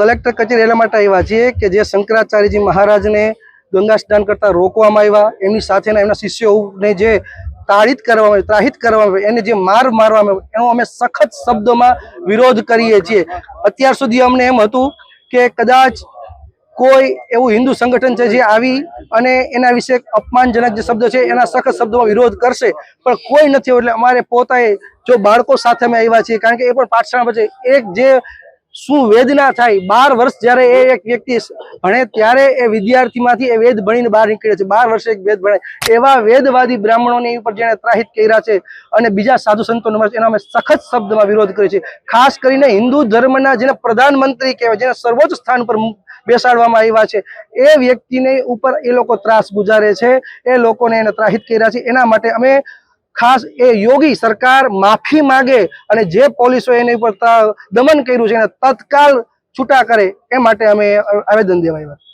Collector કચેરી એના માટે આવ્યા છીએ કે જે શંકરાચાર્યજી મહારાજને ગંગા સ્નાન કરતા રોકવામાં આવ્યા. એમની સાથેના એમના શિષ્યોને જે તાળિત કરવામાં આવ્યો, ત્રાહિત કરવામાં આવ્યો, એને જે માર મારવામાં આવ્યો, એનો અમે સખત શબ્દોમાં વિરોધ કરીએ છીએ. અત્યાર સુધી અમને એમ હતું કે કદાચ કોઈ એવું હિન્દુ સંગઠન છે જે આવી અને એના વિશે અપમાનજનક જે શબ્દો છે, એના સખત શબ્દોમાં વિરોધ કરશે. પણ કોઈ નથી, એટલે અમારે પોતાએ જો બાળકો સાથે અમે આવ્યા છીએ, કારણ કે એ પણ પાઠશાળા છે, એક જે શું વેદના થાય? બાર વર્ષ જ્યારે એ એક વ્યક્તિ ભણે, ત્યારે એ વિદ્યાર્થીમાંથી એ વેદ ભણીને બહાર નીકળે છે. બાર વર્ષે એક વેદ ભણે એવા વેદવાદી બ્રાહ્મણોની ઉપર જેણે ત્રાહિત કર્યા છે અને બીજા સાધુ મારે એનો અમે સખત શબ્દમાં વિરોધ કરીએ છીએ. ખાસ કરીને હિન્દુ ધર્મના જેને પ્રધાનમંત્રી કહેવાય, જેને સર્વોચ્ચ સ્થાન પર બેસાડવામાં આવ્યા છે, એ વ્યક્તિને ઉપર એ લોકો ત્રાસ ગુજારે છે. એ લોકોને એને ત્રાહિત કર્યા છે. એના માટે અમે ખાસ એ યોગી સરકાર માફી માગે અને જે પોલીસો એની ઉપર દમન કર્યું છે એને તત્કાલ છૂટા કરે એ માટે અમે આવેદન દેવા આવ્યા